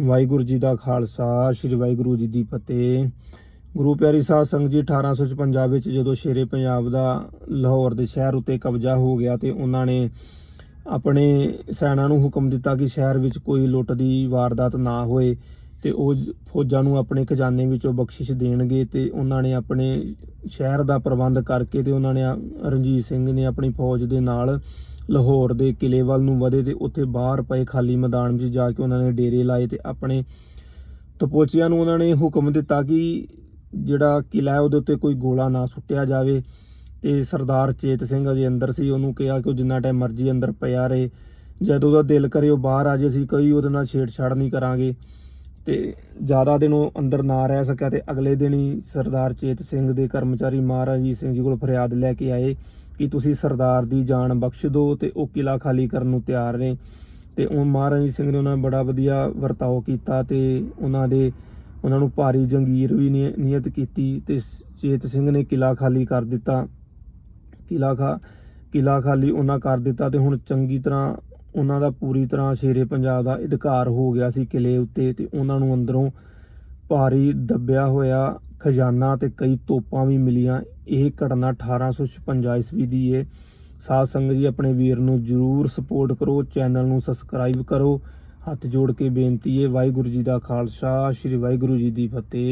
ਵਾਹਿਗੁਰੂ ਜੀ ਦਾ ਖਾਲਸਾ, ਸ੍ਰੀ ਵਾਹਿਗੁਰੂ ਜੀ ਦੀ ਫਤਿਹ। ਗੁਰੂ ਪਿਆਰੀ ਸਾਧ ਸੰਗਤ ਜੀ 1856 ਵਿੱਚ ਜਦੋਂ ਸ਼ੇਰੇ ਪੰਜਾਬ ਦਾ ਲਾਹੌਰ ਦੇ ਸ਼ਹਿਰ ਉੱਤੇ ਕਬਜ਼ਾ ਹੋ ਗਿਆ ਤੇ ਉਹਨਾਂ ਨੇ ਆਪਣੇ ਸੈਨਾ ਨੂੰ ਹੁਕਮ ਦਿੱਤਾ ਕਿ ਸ਼ਹਿਰ ਵਿੱਚ ਕੋਈ ਲੁੱਟ ਦੀ ਵਾਰਦਾਤ ਨਾ ਹੋਏ। ਤੇ ਉਹ ਫੌਜਾਂ ਨੂੰ ਆਪਣੇ ਖਜ਼ਾਨੇ ਵਿੱਚੋਂ ਬਖਸ਼ਿਸ਼ ਦੇਣਗੇ ਤੇ ਉਹਨਾਂ ਨੇ ਆਪਣੇ ਸ਼ਹਿਰ ਦਾ ਪ੍ਰਬੰਧ ਕਰਕੇ ਤੇ ਉਹਨਾਂ ਨੇ ਰਣਜੀਤ ਸਿੰਘ ਨੇ ਆਪਣੀ ਫੌਜ ਦੇ ਨਾਲ ਲਾਹੌਰ ਦੇ ਕਿਲੇ ਵੱਲ ਨੂੰ ਵਧੇ ਤੇ ਉੱਥੇ ਬਾਹਰ ਪਏ ਖਾਲੀ ਮੈਦਾਨ ਵਿੱਚ ਜਾ ਕੇ ਉਹਨਾਂ ਨੇ ਡੇਰੇ ਲਾਏ ਤੇ ਆਪਣੇ ਤਪੋਚੀਆਂ ਨੂੰ ਉਹਨਾਂ ਨੇ ਹੁਕਮ ਦਿੱਤਾ ਕਿ ਜਿਹੜਾ ਕਿਲਾ ਹੈ ਉਹਦੇ ਉੱਤੇ ਕੋਈ ਗੋਲਾ ਨਾ ਸੁੱਟਿਆ ਜਾਵੇ ਤੇ ਸਰਦਾਰ ਚੇਤ ਸਿੰਘ ਅਜੇ ਅੰਦਰ ਸੀ, ਉਹਨੂੰ ਕਿਹਾ ਕਿ ਉਹ ਜਿੰਨਾ ਟਾਈਮ ਮਰਜ਼ੀ ਅੰਦਰ ਪਿਆ ਰਹੇ, ਜਦ ਉਹਦਾ ਦਿਲ ਕਰੇ ਉਹ ਬਾਹਰ ਆ ਜੇ ਅਸੀਂ ਕੋਈ ਉਹਦੇ ਨਾਲ ਛੇੜਛਾੜ ਨਹੀਂ ਕਰਾਂਗੇ। ਤੇ ਜ਼ਿਆਦਾ ਦਿਨ ਉਹ ਅੰਦਰ ਨਾ ਰਹਿ ਸਕਿਆ ਤੇ ਅਗਲੇ ਦਿਨ ਹੀ ਸਰਦਾਰ ਚੇਤ ਸਿੰਘ ਦੇ ਕਰਮਚਾਰੀ ਮਹਾਰਾਜ ਸਿੰਘ ਜੀ ਕੋਲ ਫਰਿਆਦ ਲੈ ਕੇ ਆਏ ਕਿ ਤੁਸੀਂ ਸਰਦਾਰ ਦੀ ਜਾਨ ਬਖਸ਼ ਦਿਓ ਤੇ ਉਹ ਕਿਲਾ ਖਾਲੀ ਕਰਨ ਨੂੰ ਤਿਆਰ ਨੇ। ਤੇ ਉਹ ਮਹਾਰਾਜ ਸਿੰਘ ਨੇ ਉਹਨਾਂ ਨਾਲ ਬੜਾ ਵਧੀਆ ਵਰਤਾਓ ਕੀਤਾ ਤੇ ਉਹਨਾਂ ਦੇ, ਉਹਨਾਂ ਨੂੰ ਭਾਰੀ ਜੰਗੀਰ ਵੀ ਨਿ- ਨਿਯਤ ਕੀਤੀ ਤੇ ਸ- ਚੇਤ ਸਿੰਘ ਨੇ ਕਿਲਾ ਖਾਲੀ ਕਰ ਦਿੱਤਾ। ਕਿਲਾ ਖਾ ਕਿਲਾ ਖਾਲੀ ਉਹਨਾਂ ਕਰ ਦਿੱਤਾ ਤੇ ਹੁਣ ਚੰਗੀ ਤਰ੍ਹਾਂ ਉਹਨਾਂ ਦਾ ਪੂਰੀ ਤਰ੍ਹਾਂ ਸ਼ੇਰੇ ਪੰਜਾਬ ਦਾ ਅਧਿਕਾਰ ਹੋ ਗਿਆ ਸੀ ਕਿਲੇ ਉੱਤੇ ਤੇ ਉਹਨਾਂ ਨੂੰ ਅੰਦਰੋਂ ਭਾਰੀ ਦੱਬਿਆ ਹੋਇਆ ਖਜ਼ਾਨਾ ਤੇ ਕਈ ਤੋਪਾਂ ਵੀ ਮਿਲੀਆਂ। ਇਹ ਘਟਨਾ 1856 ਈਸਵੀ ਦੀ ਹੈ ਸਾਧ ਸੰਗਤ ਜੀ, ਆਪਣੇ ਵੀਰ ਨੂੰ ਜਰੂਰ ਸਪੋਰਟ ਕਰੋ ਚੈਨਲ ਨੂੰ ਸਬਸਕ੍ਰਾਈਬ ਕਰੋ। ਹੱਥ ਜੋੜ ਕੇ ਬੇਨਤੀ ਹੈ ਵਾਹਿਗੁਰੂ ਜੀ ਦਾ ਖਾਲਸਾ, ਸ੍ਰੀ ਵਾਹਿਗੁਰੂ ਜੀ ਦੀ ਫਤਿਹ।